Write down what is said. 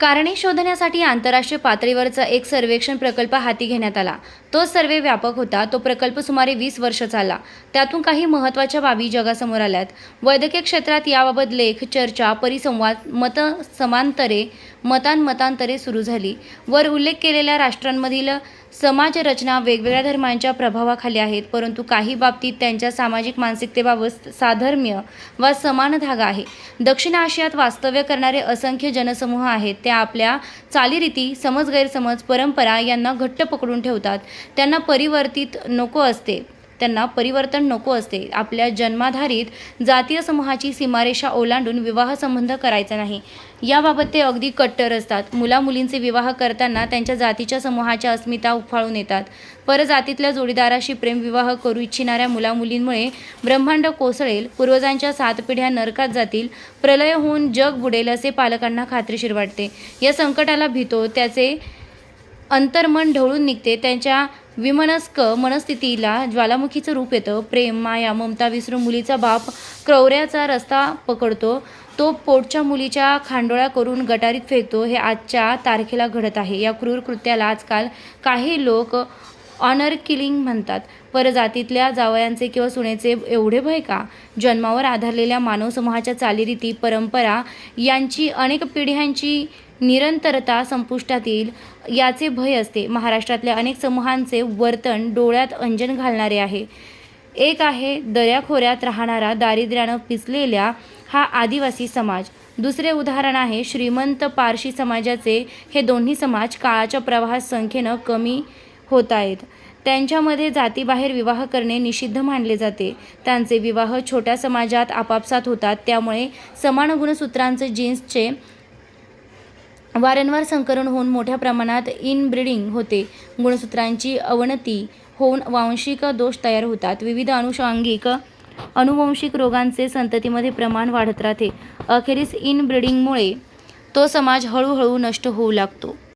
कारणे शोधण्यासाठी आंतरराष्ट्रीय पातळीवरचा एक सर्वेक्षण प्रकल्प हाती घेण्यात आला. तो सर्वे व्यापक होता. तो प्रकल्प सुमारे वीस वर्ष चालला. त्यातून काही महत्त्वाच्या बाबी जगासमोर आल्यात. वैद्यकीय क्षेत्रात याबाबत लेख चर्चा परिसंवाद मत समांतरे मतांमतांतरे सुरू झाली. वर उल्लेख केलेल्या राष्ट्रांमधील समाज रचना वेगवेगळ्या धर्मांच्या प्रभावाखाली आहेत परंतु काही बाबतीत त्यांच्या सामाजिक मानसिकतेबाबत साधर्म्य वा समान धागा आहे. दक्षिण आशियात वास्तव्य करणारे असंख्य जनसमूह आहेत. त्या आपल्या चालीरीती समज गैरसमज परंपरा यांना घट्ट पकडून ठेवतात. त्यांना परिवर्तित नको असते. त्यांना परिवर्तन नको असते. आपल्या जन्माधारित जातीय समूहाची सीमारेषा ओलांडून विवाह संबंध करायचा नाही. याबाबत ते अगदी कट्टर असतात. मुलामुलींचे विवाह करताना त्यांच्या जातीच्या समूहाच्या अस्मिता उफाळून येतात. परजातीतल्या जोडीदाराशी प्रेमविवाह करू इच्छिणाऱ्या मुलामुलींमुळे ब्रह्मांड कोसळेल पूर्वजांच्या सात पिढ्या नरकात जातील प्रलय होऊन जग बुडेल असे पालकांना खात्रीशीर वाटते. या संकटाला भीतो त्याचे अंतर्मन ढवळून निघते त्यांच्या विमनस्क मनस्थितीला ज्वालामुखीचं रूप येतं. प्रेम माया ममता विसरून मुलीचा बाप क्रौऱ्याचा रस्ता पकडतो. तो पोटच्या मुलीच्या खांडोळा करून गटारीत फेकतो. हे आजच्या तारखेला घडत आहे. या क्रूर कृत्याला आजकाल काही लोक ऑनर किलिंग म्हणतात. परजातीतल्या जावयांचे किंवा सुनेचे एवढे भय का? जन्मावर आधारलेल्या मानव समूहाच्या चालीरीती परंपरा यांची अनेक पिढ्यांची निरंतरता संपुष्टात येईल याचे भय असते. महाराष्ट्रातल्या अनेक समूहांचे वर्तन डोळ्यात अंजन घालणारे आहे. एक आहे दर्याखोऱ्यात राहणारा दारिद्र्यानं पिचलेल्या हा आदिवासी समाज. दुसरे उदाहरण आहे श्रीमंत पारशी समाजाचे. हे दोन्ही समाज काळाच्या प्रवाहात संख्येनं कमी होत आहेत. त्यांच्यामध्ये जातीबाहेर विवाह करणे निषिद्ध मानले जाते. त्यांचे विवाह छोट्या समाजात आपापसात होतात. त्यामुळे समान गुणसूत्रांचे जीन्सचे वारंवार संकरण होऊन मोठ्या प्रमाणात इनब्रीडिंग होते. गुणसूत्रांची अवनती होऊन वांशिक दोष तयार होतात. विविध अनुषांगिक अनुवंशिक रोगांचे संततीमध्ये प्रमाण वाढत राहते. अखेरीस इनब्रीडिंगमुळे तो समाज हळूहळू नष्ट होऊ लागतो.